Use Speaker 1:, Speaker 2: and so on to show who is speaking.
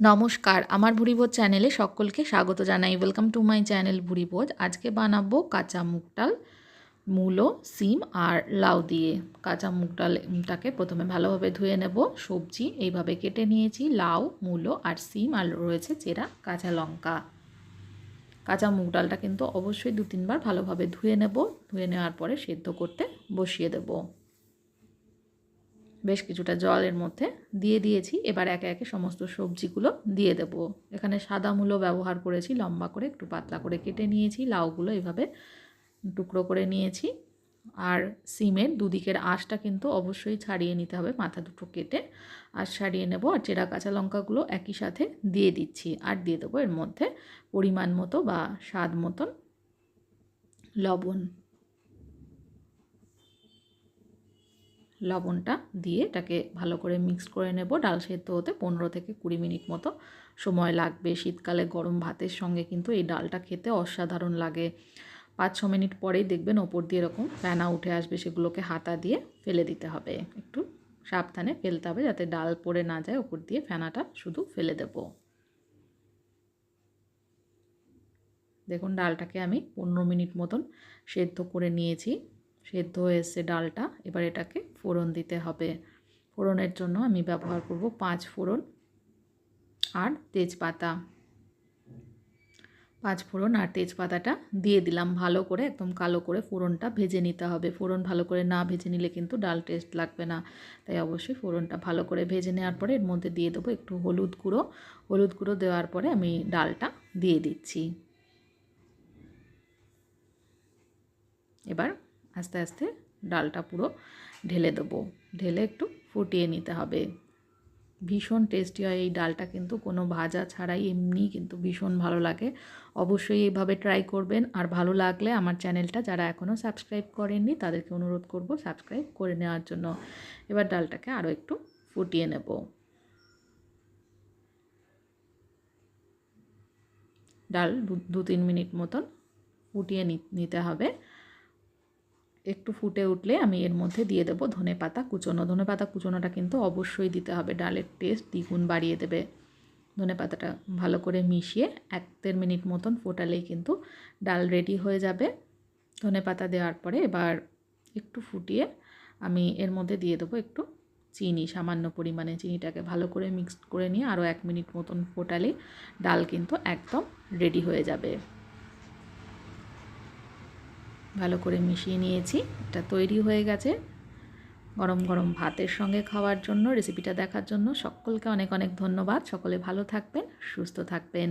Speaker 1: নমস্কার, আমার ভুরিভোজ চ্যানেলে সকলকে স্বাগত জানাই। Welcome to my channel Bhuribhoj. আজকে বানাবো কাঁচা মুগ ডাল, মূলো, সিম আর লাউ দিয়ে। কাঁচা মুগ ডালটাকে প্রথমে ভালোভাবে ধুয়ে নেব। সবজি এইভাবে কেটে নিয়েছি, লাউ, মূলো আর সিম আর রয়েছে চেরা কাঁচা লঙ্কা। কাঁচা মুগ ডালটা কিন্তু অবশ্যই দু তিনবার ভালোভাবে ধুয়ে নেব। ধুয়ে নেওয়ার পরে সেদ্ধ করতে বসিয়ে দেবো। বেশ কিছুটা জলের মধ্যে দিয়ে দিয়েছি। এবার একে একে সমস্ত সবজিগুলো দিয়ে দেব। এখানে সাদা মূলো ব্যবহার করেছি, লম্বা করে, একটু পাতলা করে কেটে নিয়েছি। লাউগুলো এভাবে টুকরো করে নিয়েছি। আর সিমের দুদিকের আঁশটা কিন্তু অবশ্যই ছাড়িয়ে নিতে হবে, মাথা দুটো কেটে। আর ছাড়িয়ে নেব, আর চেরা কাঁচা লঙ্কাগুলো একই সাথে দিয়ে দিচ্ছি। আর দিয়ে দেবো এর মধ্যে পরিমাণ মতো বা স্বাদ মতন লবণ। লবণটা দিয়ে এটাকে ভালো করে মিক্স করে নেব। ডাল সেদ্ধ হতে পনেরো থেকে কুড়ি মিনিট মতো সময় লাগবে। শীতকালে গরম ভাতের সঙ্গে কিন্তু এই ডালটা খেতে অসাধারণ লাগে। পাঁচ, ছ মিনিট পরেই দেখবেন ওপর দিয়ে এরকম ফ্যানা উঠে আসবে। সেগুলোকে হাতা দিয়ে ফেলে দিতে হবে। একটু সাবধানে ফেলতে হবে যাতে ডাল পড়ে না যায়। ওপর দিয়ে ফ্যানাটা শুধু ফেলে দেব। দেখুন, ডালটাকে আমি পনেরো মিনিট মতন সেদ্ধ করে নিয়েছি। সেদ্ধ হয়ে এসছে ডালটা। এবার এটাকে ফোড়ন দিতে হবে। ফোড়নের জন্য আমি ব্যবহার করব পাঁচ ফোড়ন আর তেজপাতা। পাঁচ ফোড়ন আর তেজপাতাটা দিয়ে দিলাম ভালো করে, একদম কালো করে ফোড়নটা ভেজে নিতে হবে। ফোড়ন ভালো করে না ভেজে নিলে কিন্তু ডাল টেস্ট লাগবে না। তাই অবশ্যই ফোড়নটা ভালো করে ভেজে নেওয়ার পরে এর মধ্যে দিয়ে দেবো একটু হলুদ গুঁড়ো। হলুদ গুঁড়ো দেওয়ার পরে আমি ডালটা দিয়ে দিচ্ছি। এবার আস্তে আস্তে ডালটা পুরো ঢেলে দেবো। ঢেলে একটু ফুটিয়ে নিতে হবে। ভীষণ টেস্টি হয় এই ডালটা কিন্তু। কোনো ভাজা ছাড়াই এমনি কিন্তু ভীষণ ভালো লাগে। অবশ্যই এইভাবে ট্রাই করবেন। আর ভালো লাগলে আমার চ্যানেলটা যারা এখনও সাবস্ক্রাইব করেননি, তাদেরকে অনুরোধ করব সাবস্ক্রাইব করে নেওয়ার জন্য। এবার ডালটাকে আরও একটু ফুটিয়ে নেব। ডাল দু তিন মিনিট মতন ফুটিয়ে নিতে হবে। একটু ফুটে উঠলে আমি এর মধ্যে দিয়ে দেবো ধনে পাতা কুচোনো। ধনে পাতা কুচোনোটা কিন্তু অবশ্যই দিতে হবে, ডালের টেস্ট দ্বিগুণ বাড়িয়ে দেবে। ধনে পাতাটা ভালো করে মিশিয়ে এক দেড় মিনিট মতন ফোটালেই কিন্তু ডাল রেডি হয়ে যাবে। ধনে পাতা দেওয়ার পরে এবার একটু ফুটিয়ে আমি এর মধ্যে দিয়ে দেবো একটু চিনি, সামান্য পরিমাণে চিনিটাকে ভালো করে মিক্সড করে নিয়ে আরও এক মিনিট মতন ফোটালেই ডাল কিন্তু একদম রেডি হয়ে যাবে। ভালো করে মিশিয়ে নিয়েছি। এটা তৈরি হয়ে গেছে। গরম গরম ভাতের সঙ্গে খাওয়ার জন্য রেসিপিটা দেখার জন্য সকলকে অনেক অনেক ধন্যবাদ। সকলে ভালো থাকবেন, সুস্থ থাকবেন।